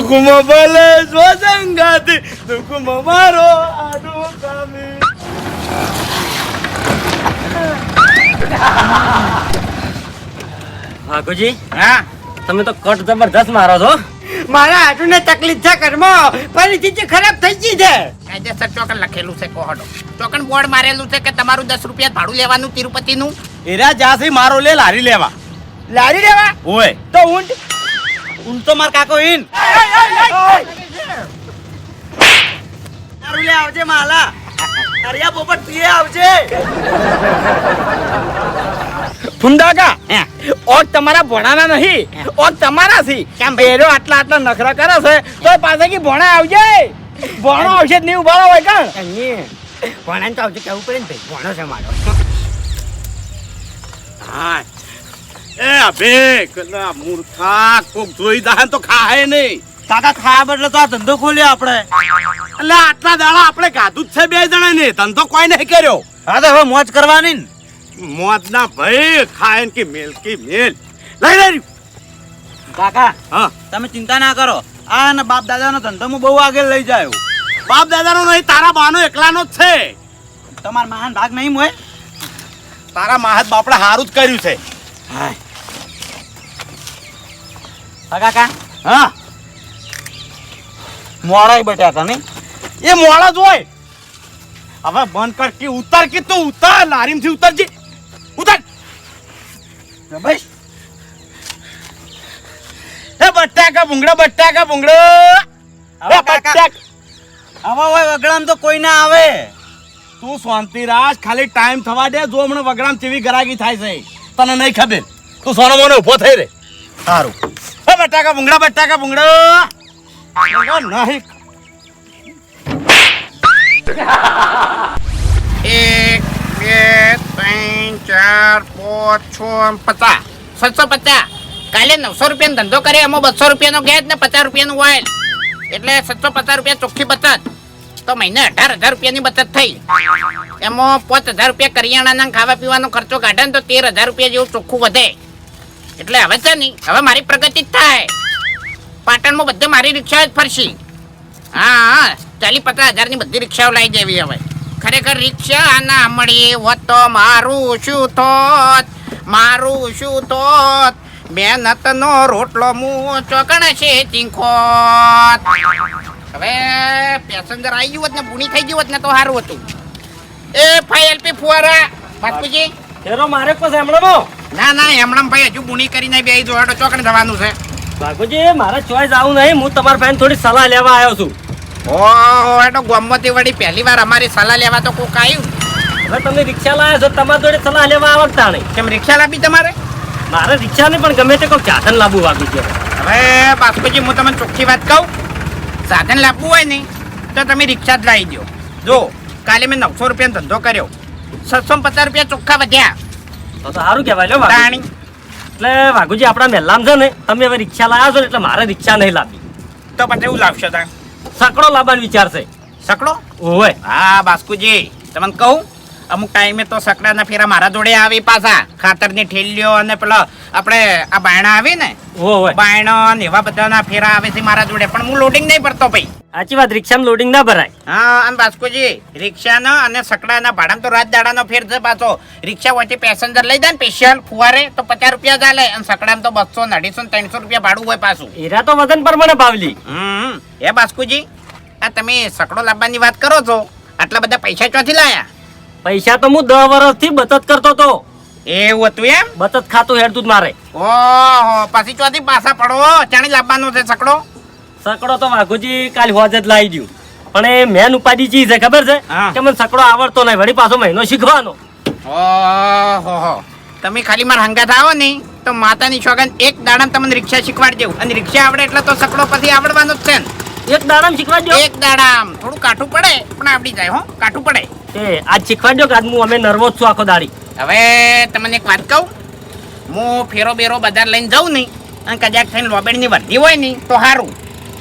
દુઃખમાં ભલે સ્વસંગાતી દુઃખમાં મારો આડો કામી ભાગુજી હા? તમે તો કટ જબરદસ્ત મારો છો. મારા હાટુને તકલીફ છે ઘરમાં. પરિસ્થિતિ ખરાબ થઈ ગઈ છે. કાયદેસર ચોકન લખેલું છે કોહડો ટોકન બોર્ડ મારેલું છે કે તમારું દસ રૂપિયા ભાડું લેવાનું તિરુપતિનું? એરા જાસી મારો લે લારી લેવા. લારી લેવા? ઓય. તો ઊંટ ઊન તો માર કાકો ઈન મારું આવજે માલા. અરિયા પોપટ તીએ આવજે. ફુંદાગા ઓગ તમારા ભોણાના નહીં ઓગ તમારા છે કેમ બેરો આટલા આટલા નખરા કરે છે તો પાસે કે ભોણા આવજે. ભોણો આવશે જ નહીં ઊભા હોય કાં ભોણા તો આવશે કેવું પડે ને ભાઈ. ભોણો છે મારો. હા. એ અભે કલા મૂર્ખા કોક જોઈ દાહન તો ખાહે નહીં. કાકા ખાવા બદલે તો આ ધંધો ખોલ્યો આપણે. એટલે આટલા દાડા આપણે ગાધું જ છે બે જણા ને. ધંધો કોઈ નહીં કર્યો. હા તો હવે મોજ કરવાની ને. મોજ ના ભાઈ ખાય કે મેલ કે મેલ. લઈ લઈ કાકા હા. તમે ચિંતા ના કરો. આ અને બાપ દાદાનો ધંધો હું બહુ આગળ લઈ જાયો બાપ દાદાનો નહીં તારા બાનો એકલાનો જ છે. તમારા મહાન ભાગ નહીં મોય તારા મહાત બાપડે સારું જ કર્યું છે. હા કાકા. હા. મોડાઈ બટ્યા હતા નહીં? એ મોડા જ હોય. હવે બંધ કર કે ઉતાર કે તું ઉતાર લારીમથી ઉતરજે. ઉતાર. ભાઈ એ બટાકા ભૂંગળા બટાકા ભૂંગળો. હવે બટાક. હવે હોય વગડામ તો કોઈ ના આવે. તું શાંતિ રાજ ખાલી ટાઈમ થવા દે. જો હમણાં વગડામ કેવી ગરાગી થાય છે તને નહીં ખબર. તું સોનો મોનો ઊભો થઈ રે. સારું. બટાકા ભૂંગળા બટાકા ભૂંગળા. નહીં. એક, બે, ત્રણ, ચાર, પાંચ, છ પચાસ. સાતસો પચાસ. કાલે નવસો રૂપિયાનો ધંધો કરે એમાં બસો રૂપિયાનો ગેસ ને પચાસ રૂપિયાનું ઓઇલ એટલે સાતસો પચાસ રૂપિયા ચોખ્ખી બચત. તો મહિને અઢાર હજાર રૂપિયાની બચત થઈ. એમાં પાંચ હજાર રૂપિયા કરિયાણાના ખાવા પીવાનો ખર્ચો કાઢે ને તો તેર હજાર રૂપિયા જેવું ચોખ્ખું વધે. એટલે હવે છે નહીં. હવે મારી પ્રગતિ થાય. પાટણમાં બધે મારી રિક્ષા જ ફરશી. હા હા. ચાલી પચાસ હજારની બધી રિક્ષાઓ લાવી દેવી હવે. ખરેખર રિક્ષા ના મળી હોત તો મારું શું થોત મારું શું થોત મહેનત નો રોટલો મું ચોકણ છે ચીંખોત. હવે પેસેન્જર આવી ગયું હોત ને ભૂણી થઈ ગયું હોત ને તો સારું હતું. એ ફાઈ એલપી ફુવારા, બાપુજી. મારે કોઈ સાંભળો ના ના એમણમ ભાઈ હજુ પૂણી કરીને બે જોડો ચોકણ જવાનું છે. ભાગુજી મારે ચોઈસ આવું નહીં હું તમારા પાસે થોડી સલાહ લેવા આવ્યો છું. ઓહો એ તો ગોમતી વળી પહેલી વાર અમારી સલાહ લેવા તો કોક આવ્યું હવે તમે રિક્ષા લાવ્યા છો તમારા જોડે સલાહ લેવા આવડતા નહીં. કેમ રિક્ષા લાવી તમારે? મારે રિક્ષા નહીં પણ ગમે તે કોઈ સાધન લાવવું છે હવે બાસ્કુજી હું તમને ચોખ્ખી વાત કહું. સાધન લાવવું હોય ને તો તમે રિક્ષા જ લાવી દો જો કાલે મેં નવસો રૂપિયાનો ધંધો કર્યો. સાતસો પચાસ રૂપિયા ચોખ્ખા વધ્યા. તો સારું કહેવાય લો ભાગુજી. એટલે વાઘુજી આપણા મહેલામ છે ને તમે હવે રિક્ષા લાવ્યા છો ને એટલે મારે રિક્ષા નહીં લાવી તો પછી એવું લાવશો તમે સકડો લાવવાનો વિચાર છે. સકડો ઓય. હા બાસ્કુજી તમને કહું? અમુક ટાઈમે તો સકડાના ફેરા મારા જોડે આવી પાછા. ખાતરની ઠેલીઓ અને પેલા આપણે આ બાયણા આવી ને? બાયણો ને એવા બધાના ફેરા આવે છે મારા જોડે. પણ હું લોડિંગ નહીં ભરતો ભાઈ. સાચી વાત રિક્ષામાં લોડિંગ ના ભરાય. હા અને બાસ્કોજી રિક્ષાનો અને સકડાના ભાડામાં તો રાત દાડાનો ફેર છે પાછો. રિક્ષા વચ્ચે પેસેન્જર લઈ જાય ને સ્પેશિયલ ફુવારે તો પચાસ રૂપિયા ચાલે. અને સકડામાં તો બસો ને અઢીસો ને ત્રણસો રૂપિયા ભાડું હોય પાછું. એરા તો વજન પ્રમાણે ભાવલી. હમ એ બાસ્કુજી આ તમે સકડો લાવવાની વાત કરો છો? આટલા બધા પૈસા ચોથી લાયા? પૈસા તો હું દસ વર્ષથી બચત કરતો તો. એવું હતું એમ? બચત ખાતું હેડતું જ મારે. ઓહો પછી ચોથી પાછા પડો? ચાણી લાવવાનો છે સકડો? સકડો તો વાઘુજી કાલ હોજ જ લાવી દઉં પણ એ મેન ઉપાધિ ચીજ છે ખબર છે. કે મને સકડો આવડતો નહીં વળી પાછો મહિનો શીખવાનો. ઓહો તમે ખાલી મારા હંગાત આવો ને તો માતાની સોગન એક દાડા તમને રિક્ષા શીખવાડી દેવું. અને રિક્ષા આવડે એટલે તો સકડો પછી આવડવાનો જ છે એક દાડામ શીખવાડી દો એક દાડામ. થોડું કાઠું પડે પણ આવડી જાય હો. કાઠું પડે. એ આજ શીખવાડજો કે આજ હું અમે નર્વસ છું આખો દાડી. હવે તમને એક વાત કહું? હું ફેરો બેરો બજાર લઈને જાઉં નહીં અને કદાચ થઈને લોબેડની વર્ધી હોય નહીં તો સારું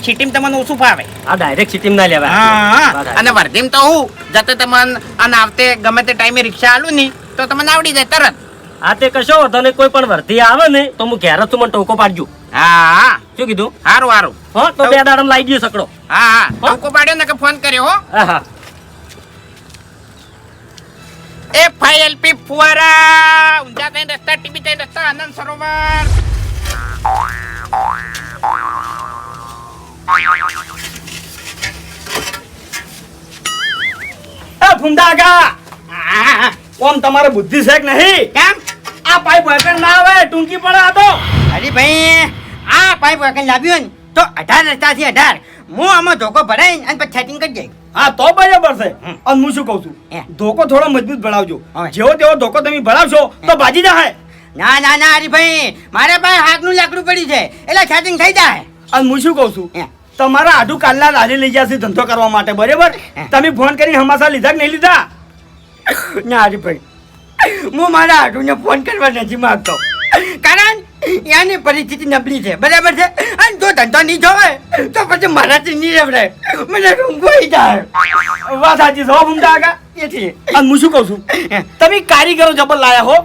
સિટીમાં તમને ઓછું ફાવે. આ ડાયરેક્ટ સિટીમાં ના લેવાય. અને વર્ધીમ તો હું જતે તમને અને આવતે ગમે તે ટાઈમે રિક્ષા આલું નહીં તો તમને આવડી જાય તરત. આ તે કશો તને કોઈ પણ વર્ધી આવે ને તો હું ઘેર છું મને ટોકો પાડજો. હા શું કીધું? હારું સારું હો તો બે દાડમ લાવી દો સકડો હા હા. ટોકો પાડ્યો ને કે ફોન કર્યો હા હા. એ ફાઈએલપી ફુવારા. ઊંઝા થઈને રસ્તા ટીબી થઈને રસ્તા આનંદ સરોવર. એ ફૂંડા કાકા ઓમ તમારે બુદ્ધિ છે કે નહીં? કેમ? આ પાઇપ વગર ના આવે ટૂંકી પડે આ તો. અરે ભાઈ આ પાઇપ વગર લાવ્યું ને તો અઢાર રસ્તાથી અઢાર. હું આમાં ધોકો ભરાય અને પછી સેટિંગ કરી જઈશ હા તો બરાબર છે. અને હું શું કહું છું? ધોકો થોડો મજબૂત ભણાવજો. જેવો તેવો ધોકો તમે ભણાવશો તો ભાજી જાય ના ના ના હરીભાઈ મારે પાસે હાથનું લાકડું પડી છે. એટલે સેટિંગ થઈ જાય અને હું શું કહું છું. તમારા આડું કાલના લાલી લઈ જશે ધંધો કરવા માટે બરાબર? તમે ફોન કરીને હમાસા લીધા કે નહીં લીધા? ના હરીભાઈ હું મારા આડુને ફોન કરવા નથી માંગતો. કારણ એની પરિસ્થિતિ નબળી છે બરાબર છે? અને જો ધંધો નહીં જોવે તો પછી મારાથી નહીં રેવડે. મને રૂંગોઈ જાય વાત સાચી સો ભૂમતા આગા એથી. અને હું શું કહું છું? તમે કારીગરો જબર લાયા હો?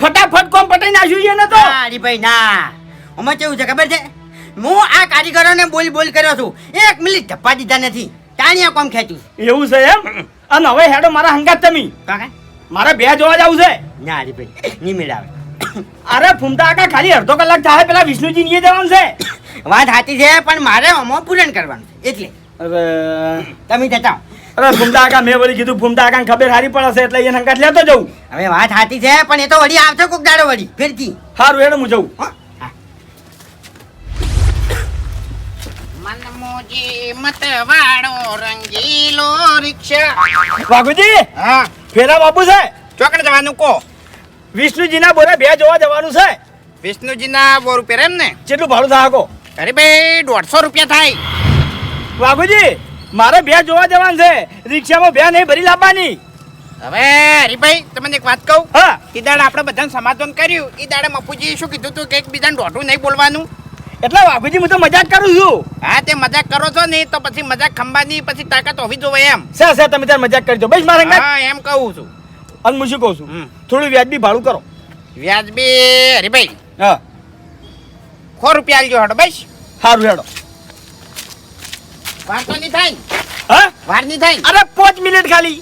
ફટાફટ કોમ પટાઈ નાખ્યું છે ને તો. અરે ભાઈ ના. અમે કેવું છે ખબર છે? હું આ કારીગરોને બોલ બોલ કર્યો છું. એક મિનિટ ધપ્પા દીધા નથી. તાણિયા કોમ ખેંચ્યું એવું છે એમ? અને હવે હેડો મારા હંગાત તમે. મારા મારે બે જોવા જવું છે. ના હરીભાઈ નહીં મેળાવે. અરે ફૂમતા કાકા ખાલી અડધો કલાક થાય પેલા વિષ્ણુજી ને જવાનું છે. વાત સાચી છે પણ મારે અમો પૂરણ કરવાનું છે. એટલે. તમે જતા અરે ફૂમતા કાકા મેં વળી કીધું ફૂમતા કાકા ખબર હારી પડશે એટલે એને હંગાત લેતો જવું હવે વાત સાચી છે પણ એ તો વળી આવશે કોક દાડો વળી ફેરથી. સારું હેડો હું જઉં. હા. મનમોજી મતવાળો રંગીલો રિક્ષા. વાઘુજી હા. ફેરા બાપુ છે? ચોકડે જવાનું કો વિષ્ણુજીના બોરે બે જોવા જવાનું છે. વિષ્ણુજીના બોર ઉપર એમ ને? કેટલું ભાડું થાય કો અરે ભાઈ દોઢસો રૂપિયા થાય. વાઘુજી મારે બે જોવા જવાનું છે. રિક્ષામાં બે નહીં ભરી લાવવાની. હવે હરીભાઈ તમને એક વાત કહું? હા. ઈ દાડે આપણે બધાને સમાધાન કર્યું. એ દાડે મપુજી શું કીધું તું કે એકબીજાને દોઢું નહીં બોલવાનું? એટલે વાઘુજી હું તો મજાક કરું છું. હા તે મજાક કરો છો ને તો પછી મજાક ખંભાની પછી તાકાત હોવી જોવે એમ. સર સર તમે તાર મજાક કરજો. બસ મારે હા એમ કહું છું. અને હું શું કહું છું? થોડું વ્યાજબી ભાડું કરો. વ્યાજબી હરીભાઈ હા. સો રૂપિયા આલજો હેડો બસ. સારું હેડો. વાર તો નહીં થાય? હા? વાર નહીં થાય? અરે પાંચ મિનિટ ખાલી.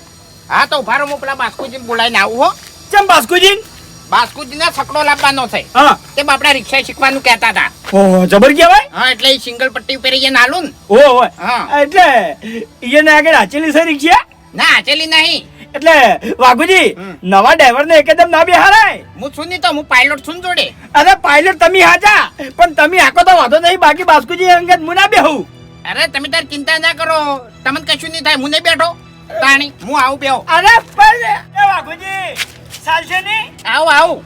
હા તો ઊભા રહો હું પેલા બાસ્કુજીને બોલાવીને આવું હો. ચમ બાસ્કુજી બાસ્કુજીને સકડો લાવવાનો છે. હા. તેમ આપણે રિક્ષા શીખવાનું કહેતા હતા. ઓહો જબર કહેવાય હા એટલે એ સિંગલ પટ્ટી ઉપર એને આલું ને. ઓહો હોય હા. એટલે એને આગળ હાચેલી છે રિક્ષા? ના હાચેલી નહીં. એટલે વાઘુજી નવા ડ્રાઈવર ને એકદમ ના બેહારાય હું છું નહીં તો હું પાયલોટ છું જોડે. અરે પાયલોટ તમે હાચા પણ તમે આખો તો વાંધો નહીં બાકી બાસ્કુજી અંગત હું ના બેહું. અરે તમે તાર ચિંતા ના કરો. તમને કશું નહીં થાય હું નહીં બેઠો. તાણી હું આવું બેહો. અરે પણ એ વાઘુજી ચાલશે નહીં? આવું આવું.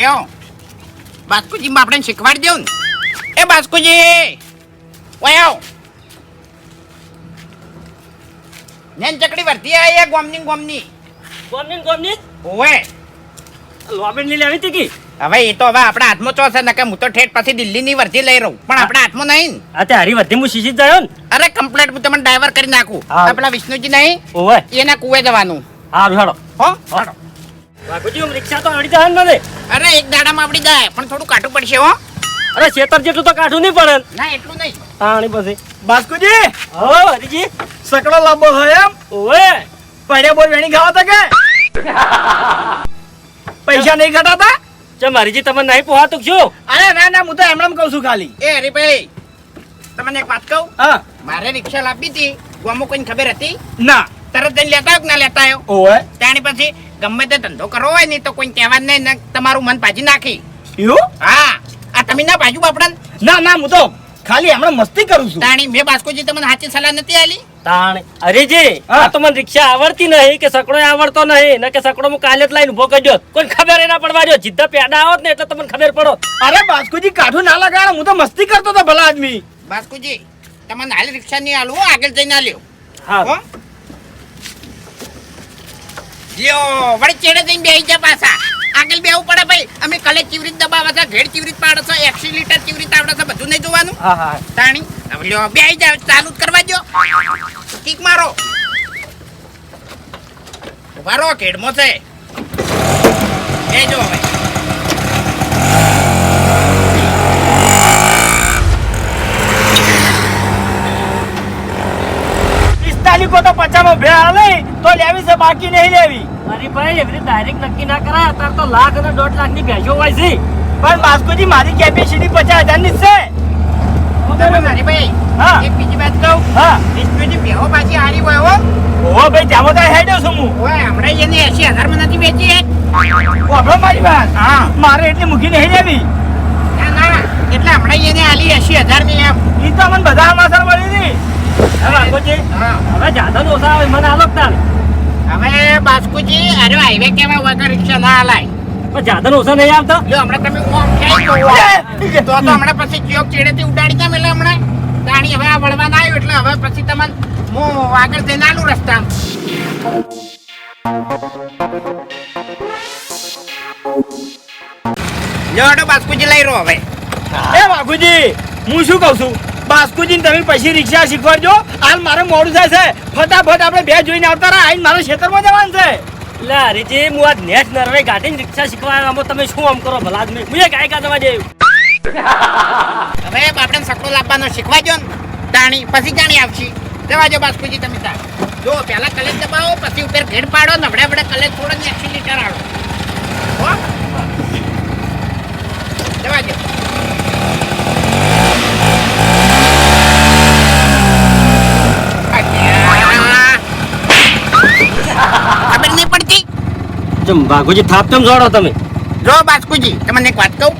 બેહો. બાસ્કુજી માં આપણે શીખવાડી દેવું ને. એ બાસ્કુજી ઓય આવ. નેન ચકડી વર્તી આ ગોમની ગોમની? ગોમની ગોમની? ઓવે. લોબેનની લેવી તી હવે એ તો હવે આપણા હાથમાં ચો છે ને કે હું તો ઠેઠ પછી દિલ્હીની વર્ધી લઈ રહું. પણ આપણા હાથમાં નહીં. ને. તે હારી હું શીશી જ ને. અરે કમ્પ્લેટ હું તમને ડ્રાઈવર કરી નાખું. આપણા વિષ્ણુજી નહીં ઓવે. એના કુવે જવાનું. હા હેડો હો? વાઘુજી હું રિક્ષા તો અડી જાય ને અરે એક દાડામાં આવડી જાય પણ થોડું કાઢવું પડશે હો. અરે છેતર જેટલું તો કાઢું નહીં પડે. ના એટલું નહીં. તાણી પછી. બાસ્કુજી! હો હરીજી સકડો લાંબો હોય એમ? ઓવે. પડ્યા બોલ વેણી ખાવા તા કે? પૈસા નહીં ઘટાતા ચમ હરીજી તમને નહીં પોહાતું કે શું? અરે ના ના હું તો એમણે કહું છું ખાલી. એ હરીભાઈ તમને એક વાત કહું? હા. મારે રિક્ષા લાવી હતી ગોમો કોઈને ખબર હતી? ના. તરત જઈને લેતા આવ્યો કે ના લેતા આવ્યો? ઓય ત્યાંની પછી ગમે તે ધંધો કરવો હોય ને તો કોઈ કહેવા જ નહીં તમારું મન પાજી નાખી. એવું? હા. આ તમે ના બાજુ બાપડા ના ના હું તો ખાલી હમણાં મસ્તી કરું છું. તાણી મેં બાસ્કોજી તમને સાચી સલાહ નથી આલી તાણ હરીજી હા. આ તો મને રિક્ષા આવડતી નહીં કે સકડો આવડતો નહીં? ને કે સકડો હું કાલે જ લઈને ઊભો કર્યો કોઈ ખબર ના પડવા દો જીદ્દા પેડા આવત ને એટલે તમને ખબર પડો. અરે બાસ્કુજી કાઠું ના લગાડ હું તો મસ્તી કરતો હતો ભલા આદમી. બાસ્કોજી તમને હાલ રિક્ષા નહીં આલું હો, આગળ જઈને આલ્યો. હા. હો? લ્યો વળી ચેડે જઈને બેસી જા પાછા. આગળ બેવું પડે ભાઈ. અમે કલે ચીવરી દબાવા છે ઘેડ ચીવરી પાડે છે એકસી લીટર ચીવરી આવડે છે બધું નહીં જોવાનું. હા હા. તાણી લ્યો બે બેસી જાવ ચાલુ જ કરવા દો ઠીક મારો. ઊભા ઘેડમાં છે. જો હવે કો તો પચામાં ભે હાલે તો છે નહીં લેવી. અરે ભાઈ એવી ડાયરેક્ટ નક્કી ના કરાય. અત્યારે તો લાખ અને દોઢ લાખની ભેંસો હોય છે. પણ બાસ્કોજી મારી કેપેસિટી પચાસ હજારની છે. ભાઈ હા. એક બીજી વાત કહું. હા. ડિસ્પ્યુટની બેહો પાછી હારી હોય હો. ઓહો ભાઈ ત્યાં તો હેડ્યો છું હું. ઓય હમણાં એને એસી હજારમાં નથી વેચી. મારી વાત. હા. મારે એટલી મૂકી નહીં લેવી ના ના એટલે હમણાં એને આલી એસી હજારની એમ. તો મને બધા અમાસર મળી હતી. હવે જાદવ ઓછા આવે મને આલો તાર હવે બાસ્કુજી અરે હાઈવે કેવા વગર રિક્ષા ના હલાય પણ જાદવ ઓછા નહીં આવતો જો હમણાં તમે ઓમ ક્યાંય તો તો હમણાં પછી ચોક ચેડેથી ઉડાડી દે એટલે હમણાં તાણી હવે આ વળવાના આવ્યું એટલે હવે પછી તમને હું આગળ જઈને આલું રસ્તા. જો બાસ્કુજી લઈ રહ્યો હવે. એ બાપુજી હું શું કહું છું? બાસ્કુજી તમે પછી રિક્ષા શીખવાડજો. હાલ મારે મોડું થાય છે. ફટાફટ આપણે બે જોઈને આવતા રહ્યા આઈને મારે ખેતરમાં જવાનું છે. એટલે હરીજી હું આ નેટ નરવે ગાડીને રિક્ષા શીખવા તમે શું આમ કરો ભલા આદમી હું ગાય દવા જેવું હવે આપણે સકડો લાવવાનો શીખવાજો ને. તાણી પછી જાણી આવશી. જવા જો બાસ્કુજી તમે તાર જો પહેલા કલેજ દબાવો પછી ઉપર ઘેડ પાડો ને હમણાં આપણે કલેજ થોડો ને એક્સી લીટર આવો હો જવા જો અચ્છા. ખબર નહીં પડતી ચમ ભાગુજી થાપ ચમ જોડો તમે. જો બાસ્કુજી તમને એક વાત કહું?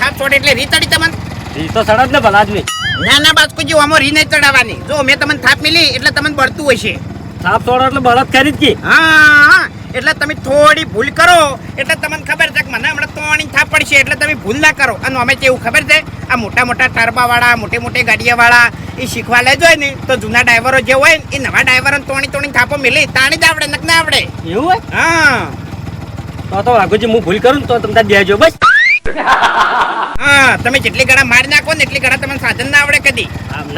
થાપ છોડે એટલે રીતડી તમને? રી તો સડત ને ભલા આદમી ના ના બાસ્કુજી આમાં રી નહીં ચડાવવાની. જો મેં તમને થાપ મિલી એટલે તમને બળતું હશે થાપ છોડો એટલે બળદ કરી જ કે. હા એટલે તમે થોડી ભૂલ કરો એટલે તમને ખબર છે કે મને હમણાં તોણી થાપ પડશે એટલે તમે ભૂલ ના કરો. અને અમે કેવું ખબર છે આ મોટા મોટા ટરબા વાળા મોટી મોટી ગાડીયા વાળા એ શીખવા લઈ હોય ને તો જૂના ડ્રાઈવરો જે હોય એ નવા ડ્રાઈવરો તોણી તોણી થાપો મિલી તાણી જ આવડે નક ના આવડે. એવું હોય? હા. તો તો રાઘુજી હું ભૂલ કરું તો તમે બેજો બસ. હા તમે જેટલી ગળા મારી નાખો ને એટલી ગળા તમને સાધન ના આવડે કદી.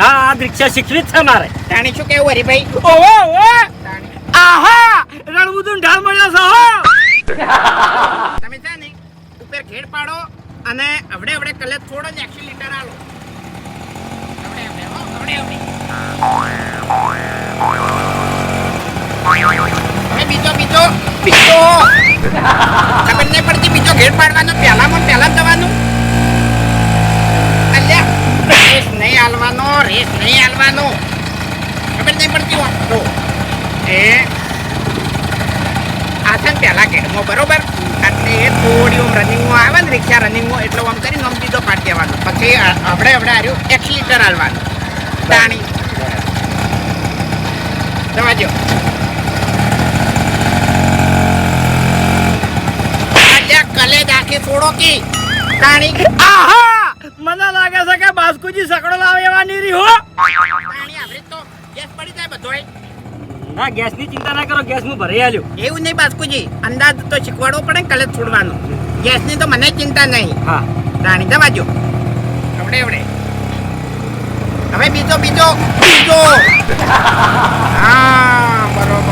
ના આ રિક્ષા શીખવી જ છે મારે. તાણી શું કેવું હરીભાઈ? ઓહો ઓહો. આહા રણબુદુન ઢાળ મળ્યો છે હો. તમે છે ને ઉપર ખેડ પાડો અને અવડે અવડે કલર થોડો જ એક્સી લીટર આલો બીજો બીજો બીજો ખબર નહીં પડતી બીજો ઘેર પાડવાનો પહેલામાં પહેલા જવાનું અલ્યા રેસ નહીં હાલવાનો રેસ નહીં હાલવાનો ખબર નહીં પડતી વાંચો એ આ છે ને પહેલા ગેડમાં બરોબર એટલે એ થોડી ઓમ રનિંગમાં આવે ને રિક્ષા રનિંગમાં એટલો આમ કરીને આમ બીજો પાડી દેવાનો પછી આપણે આપણે હાર્યું એક લીટર હાલવાનું તાણી જવા દો કલે આખી છોડો કી. તાણી આહા! મને લાગે છે કે બાસ્કુજી સકડો લાવે એવા નહીં હો. તાણી આપણે તો. ગેસ પડી જાય બધોય. ના ગેસની ચિંતા ના કરો ગેસ હું ભરાઈ આલ્યો. એવું નહીં બાસ્કુજી. અંદાજ તો શીખવાડવો પડે કલે છોડવાનું. ગેસની તો મને ચિંતા નહીં. હા. રાણી જવા જો હવડે હવડે હવે બીજો બીજો બીજો. હા બરોબર.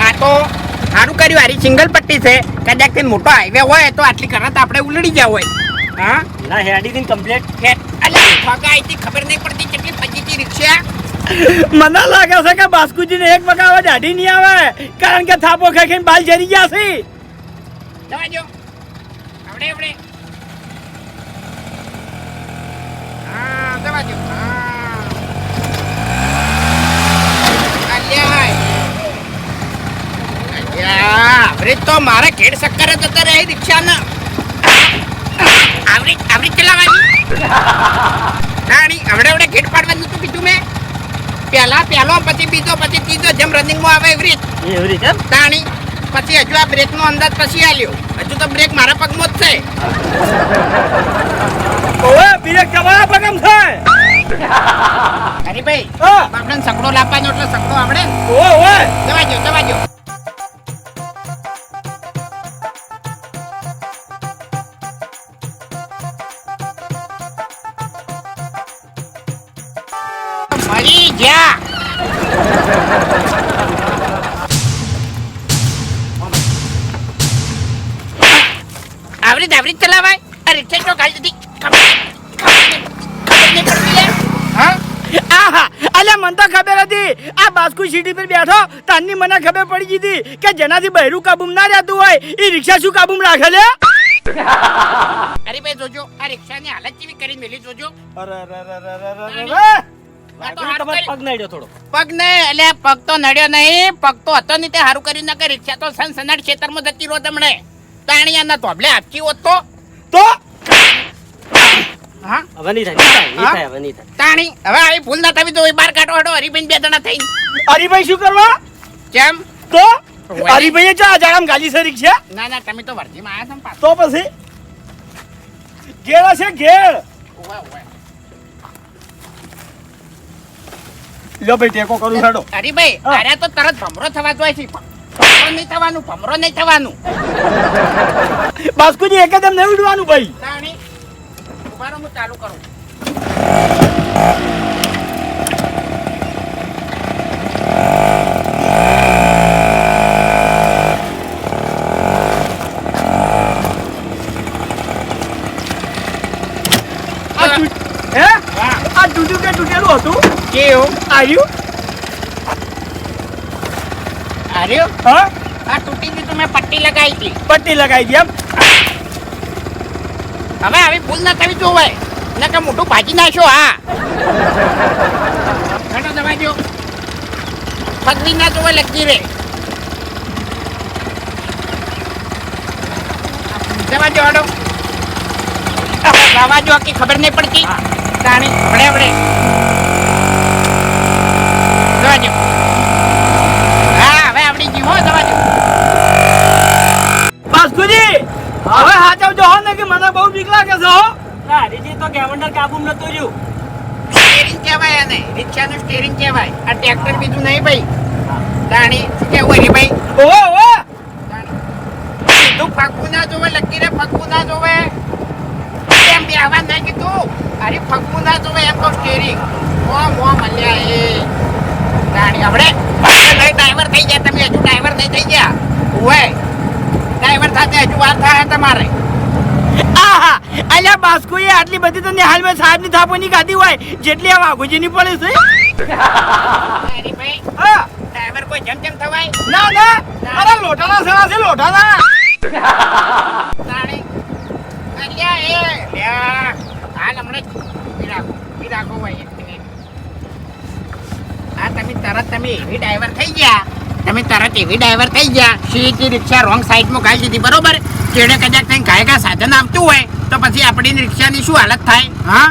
આ તો સારું કર્યું હારી સિંગલ પટ્ટી છે. કદાચ તે મોટો હાઈવે હોય તો આટલી કરત આપણે ઉલડી ગયા હોય. હા? ના હેડી દિન કમ્પ્લીટ હે, અલ્યા ઠગાઈ થી ખબર નહીં પડતી કેટલી પચીસી રિક્ષા. મને લાગે છે કે બાસ્કુજીને એક પગ આવે હાડી નહીં આવે કારણ કે થાપો ખાઈ ખાઈને બાલ જરી ગયા છે. જવા આપણે આવડે હા જવા આવરે તો મારે ઘેડ શક્કર જતા રહે રિક્ષાના. આવરી આવરી ચલાવવાની. નાની આવડે આવડે ગેટ પાડવાનું નતું કીધું મેં. પહેલા પહેલો પછી બીજો પછી ત્રીજો જેમ રનિંગમાં આવે એવી રીત. એવી રીતે તાણી પછી હજુ આ બ્રેક નો અંદાજ પછી આલ્યો. હજુ તો બ્રેક મારા પગમાં જ છે. ઓએ બીજે તમારા પગમ છે. અરે ભાઈ હા. આપણે સકડો લાવવાનો એટલે સકડો આવડે ઓએ ઓએ જવા દો જવા દો આવરી ચલાવાય? આ રિક્ષા તો ખાલી હતી ખબર નહીં- પડતી લે હા? આહા અલ્યા મને તો ખબર હતી. આ બાસ્કુ સીટી પર બેઠો તારની મને ખબર પડી ગઈ હતી કે જેનાથી બહેરું કાબુમ ના રહેતું હોય એ રિક્ષા શું કાબુમ રાખે લે? અરે ભાઈ જોજો આ રિક્ષાની હાલત કેવી કરીને મેલી જોજો. અરે અરે અરે. પગ નડ્યો થોડો. પગ ને એટલે પગ તો નડ્યો નહીં. પગ તો હતો નહીં તે સારું કર્યું ના કે રિક્ષા તો સનસનાટ ખેતરમાં જતી રહો તમને તાણિયાના ધોબલે આપતી હોત તો? તો? હા? હવે નહીં થાય નહીં થાય, નહીં હા? થાય હવે નહીં થાય. તાણી હવે આવી ભૂલ ના થવી તો બહાર કાઢો હડો હરીબેન બે જણા થઈ હરીભાઈ શું કરવા? કેમ? તો? ઓય. હરીભાઈએ ચા જાડામ ગાલી છે? ના ના તમે તો છો ને તો પછી? ઘેર હશે ઘેર. ભાઈ ટેકો કરું હેડો. અરે તો તરત ભમરો થવા જોઈએ છે. ભમરો નહીં થવાનું ભમરો નહીં થવાનું. બાસ્કુજી એકદમ નહીં ઉડવાનું ભાઈ. તાણી ઊભા હું ચાલુ કરું. આ તૂટ્યું કે તૂટેલું હતું? કેવું? આવ્યું અરે હા? આ તૂટી ગયું તમે પટ્ટી લગાવી હતી. પટ્ટી લગાવી દી એમ? હવે આવી ભૂલ ના થવી જોવે કે મોટું ભાજી નાખશો હા. દવા દો પગવી ના જોવાય લગી રે હેડો દવા જો આખી ખબર નહીં પડતી. તાણી હમણે હમણે દવા દો હવે હાચવજો હો ને કે મને બહુ બીક લાગે છે હો. હરીજી તો ગેવંડર કાબુમ નતું રહ્યું. સ્ટેરિંગ કહેવાય આને. રિક્ષાનું સ્ટેરિંગ કહેવાય. આ ટ્રેક્ટર બીજું નહીં ભાઈ. દાણી શું કેવું હરી ભાઈ? ઓ ઓ. તું ફગવું ના જોવે લકીરે રે ના જોવે. એમ બે આવા નહીં કીધું. અરે ફગવું ના જોવે એમ કહું સ્ટેરિંગ ઓ મો મલ્યા એ. તાણી હમણે? ડ્રાઈવર થઈ ગયા તમે હજુ ડ્રાઈવર નહીં થઈ ગયા. ઓય. ડ્રાઈવર સાથે હજુ થાય તમારે. અલ્યા બાસ્કુએ આટલી બધી તો નિહાલમાં સાહેબની થાપોની ખાધી હોય જેટલી આ વાઘુજીની પડે છે. હરી ભાઈ હા. ડ્રાઈવર કોઈ જેમ જેમ થવાય. ના ના અરે લોટાના સણા છે લોટાના અલ્યા એ લ્યા હાલ હમણે રાખો રાખો ભાઈ આ તમે તરત તમે એવી ડ્રાઈવર થઈ ગયા. તમે તરત એવી ડ્રાઈવર થઈ ગયા. સીટી રિક્ષા રોંગ સાઈડમાં ગાઈ દીધી બરોબર? જેને કદાચ કંઈ ગાયકા સાધન આપતું હોય તો પછી આપણી રિક્ષાની શું હાલત થાય? હા?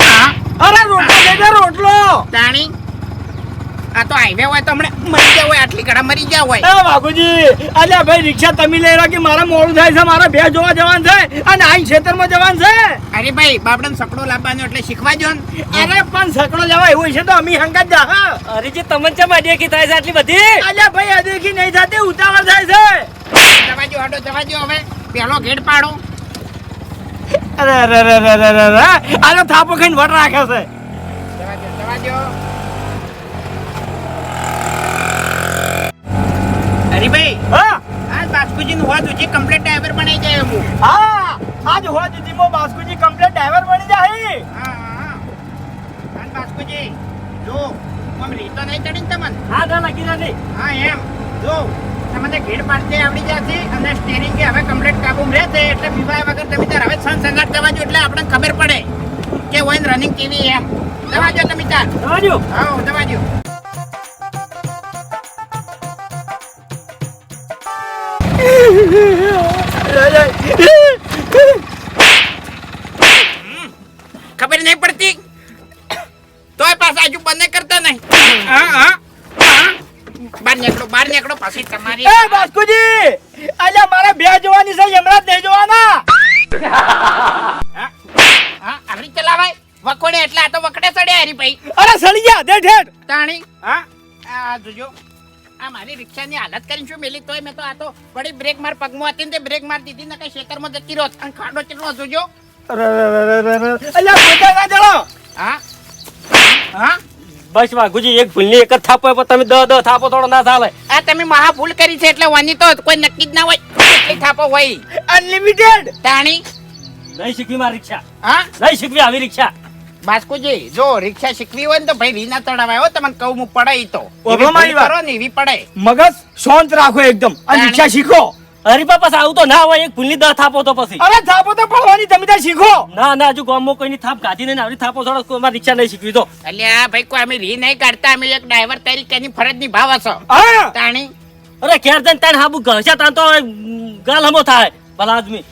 હા? અરે રોટલો રોટલો. તાણી? આ તો હાઈવે હોય તો હમણાં મરી ગયા હોય આટલી કડા મરી ગયા હોય. એ વાઘુજી અલ્યા ભાઈ રિક્ષા તમે લઈ રહ્યા કે મારા મોડું થાય છે? મારા ભે જોવા જવાનું છે અને આ ખેતરમાં જવાનું છે? અરે ભાઈ બાપડાને સકડો લાવવાનો એટલે શીખવા જો ને. અરે પણ સકડો લેવાય એવું છે તો અમી હંગત જા હા. જે તમને ચમ કી થાય છે આટલી બધી? અલ્યા ભાઈ અદેખી નહીં થતી ઉતાવળ થાય છે. જવાજો હાડો જવાજો જવા હવે. પેલો ઘેડ પાડો. અરે અરે અરે અરે અરે અરે આનો થાપો ખાઈને વટ રાખે છે. જવા દો જવા દો હરીભાઈ હા. આ બાસ્કુજીનું હોત ઉજી કમ્પ્લીટ ડ્રાઈવર બનાવી જાય હું હા આજ હોય મો બાસ્કુજી કમ્પ્લીટ ડ્રાઈવર બની જાય. હા હા બાસ્કુજી જો આમ રીતો નહીં ચડી તમને? હા ના ના નહીં. હા એમ. જો તમને ઘેડ પાડતે આવડી જશે અને સ્ટેરિંગ કે હવે કમ્પ્લીટ કાબુમાં રહેશે એટલે પીવાય વગર તમે તાર હવે સન સંગાટ જવા જો એટલે આપણને ખબર પડે કે હોય રનિંગ કેવી એમ. દવાજો તમે તાર દવાજો હા જવા ખબર નહીં પડતી. તોય પાછા હજુ બંને કરતા નહીં. હા હા હા. નીકળો બહાર નીકળો પછી તમારી એ બાસ્કુજી અલ્યા મારે બે જોવાની છે હમણાં જ નહીં જોવાના. હા હા ચલાવાય. વખોડે એટલે આ તો વખડે ચડે હરી ભાઈ. અરે સળી ગયા દે ઠેઠ. તાણી હા. આ જોજો. આ મારી રિક્ષાની હાલત કરીને શું મેલી? તોય મેં તો આ તો વળી બ્રેક માર પગમાં હતી ને તે બ્રેક માર દીધી ને કઈ ખેતરમાં જતી રહો અને ખાડો ચેટલો જોજો અરે અરે અરે અરે અરે. અલ્યા પોતા ના ચડો હા? હા? બસ વાઘુજી એક ભૂલની એક જ થાપો હોય પણ તમે દહ દહ થાપો થોડો ના ચાલે આ તમે મહા ભૂલ કરી છે એટલે વાની તો કોઈ નક્કી જ ના હોય કેટલી થાપો હોય. અનલિમિટેડ તાણી? નહીં શીખવી મારી રિક્ષા. હા? નહીં શીખવી આવી રિક્ષા. બાસ્કુજી જો રિક્ષા શીખવી હોય ને તો ભાઈ વિના તળાવ આવ્યો તમને કહું હું પડાય તો. મારી કરો ને એવી પડાય મગજ શાંત રાખો એકદમ. અને રિક્ષા શીખો. અરે પાપા આવું તો ના હોય એક ભૂલની દર થાપો તો પછી. અરે થાપો તો પડવાની તમે ત્યાં શીખો. ના ના હજુ ગામમાં કોઈની થાપ ગાધી નહીં ને આવડી થાપો થોડો કોઈ અમારી રિક્ષા નહીં શીખવી તો. અલ્યા ભાઈ કોઈ અમે રી નહીં કાઢતા અમે એક ડ્રાઈવર તરીકેની ફરજ નિભાવો છો હા. તાણી. અરે ઘેર જઈને તાણ હાબુ ઘસા તાણ તો ગાલ હમો થાય ભલા આદમી.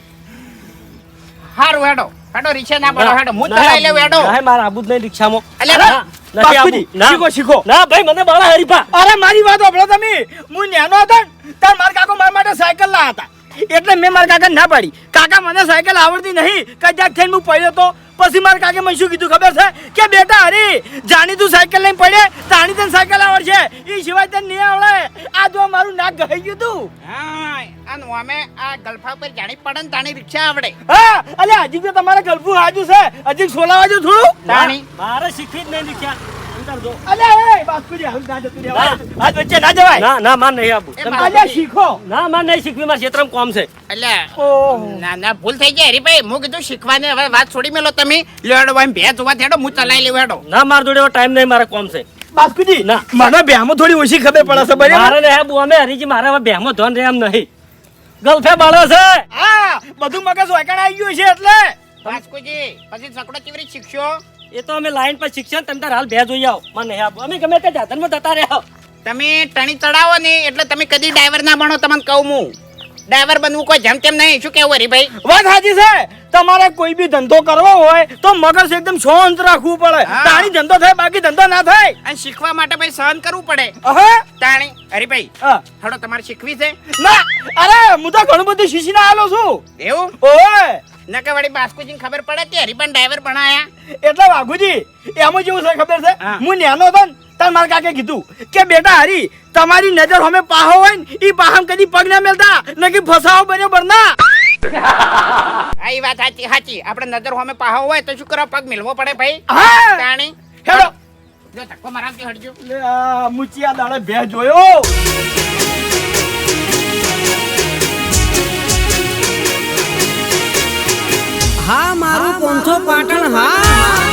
હારું હેડો. હેડો રિક્ષા ના પડો હેડો હું ચલાવી લઉં હેડો. ના, મારા આબુ જ નહીં રિક્ષામાં. અલ્યા, નથી આબુ. શીખો, શીખો. ના ભાઈ મને બાળા હરીફા. અરે મારી વાત સાંભળો તમે. હું નેનો હતો તાર મારા કાકો મારા માટે સાયકલ લાયા હતા. એટલે મેં મારા કાકા ના પાડી. કાકા મને સાયકલ આવડતી નહીં કદાચ થઈને હું પડ્યો તો. પછી મારા કાકે મને શું કીધું ખબર છે? કે બેટા હરી જાણી તું સાયકલ લઈને પડે તાણી તને સાયકલ આવડશે. એ સિવાય તને નહીં આવડે. આ જો મારું નાક ગઈ ગયું તું. હા અને અમે આ ગલ્ફા પર જાણી પડે ને તાણી રિક્ષા આવડે. હા અલે હજી તો તમારે ગલફું હાજુ છે. હજી સોલા વાજુ થોડું? તાણી. મારે શીખવી જ નહીં રિક્ષા. અંદર અલે એ બાસ્કુજી ના જતું રહેવાય. હાથ વચ્ચે ના જવાય. ના ના માર નહીં આબુ એ તમે- મારે- અલ્યા શીખો. ના માર નહીં શીખવી મારા ક્ષેત્રમાં કોમ છે. અલ્યા ના ના ભૂલ થઈ ગઈ હરીભાઈ. હું કીધું શીખવાની હવે વાત છોડી મેલો તમે. લેડો એમ ભે જોવા હેડો હું ચલાવી લેવું હેડો. ના માર જોડે ટાઈમ નહીં મારે કોમ છે. બાસ્કુજી ના. મને બેહમાં થોડી ઓછી ખબર પડે છે બરાબર? મારે ને આબુ અમે હરીજી મારા બેમો ધોન રે એમ નહીં. ગલ્ફે બાળો છે. હા બધું મગજ વાયકાણ આવી ગયું છે એટલે. વાસ્કુજી પછી સકડો શીખશો? એ તો અમે લાઈન પર શિક્ષણ તમે તાર હાલ બે જોઈ આવો. મને નહીં અમે ગમે તે જાતનમાં જતા રહ્યા તમે ટણી ચડાવો ને, એટલે તમે કદી ડ્રાઈવર ના બનો, તમને કહું હું. ડ્રાઈવર બનવું કોઈ જેમ તેમ નહીં. શું કેવું હરીભાઈ? વાત સાચી છે. તમારે કોઈ બી ધંધો કરવો હોય તો મગજ એકદમ શાંત રાખવું પડે. તાણી ધંધો થાય બાકી ધંધો ના થાય. અને શીખવા માટે ભાઈ સહન કરવું પડે. અહે. તાણી હરીભાઈ. થોડો તમારે શીખવી છે? ના અરે હું તો ઘણું બધું શીશીને આલો છું. એવું? ઓય. નકે વળી બાસ્કુજીને ખબર પડે કે હરીભાઈ ડ્રાઈવર બનાયા? એટલે વાઘુજી એમાં જેવું છે ખબર છે? હું નાનો હતો ને તાર મારા કાકે કીધું કે બેટા હરી તમારી નજર હમે પાહો હોય ને ઈ પાહમ કદી પગ ના મેલતા નકી ફસાવો બરોબર બરના આ ઈ વાત સાચી સાચી. આપણે નજર હમે પાહો હોય તો શું કરવા પગ મેલવો પડે ભાઈ. હા. તાણી. હેડો. જો ધક્કો મારાવતી હટજો. લે આ મુચિયા દાડે બે જોયો. હા મારું પોંથો પાટણ હા.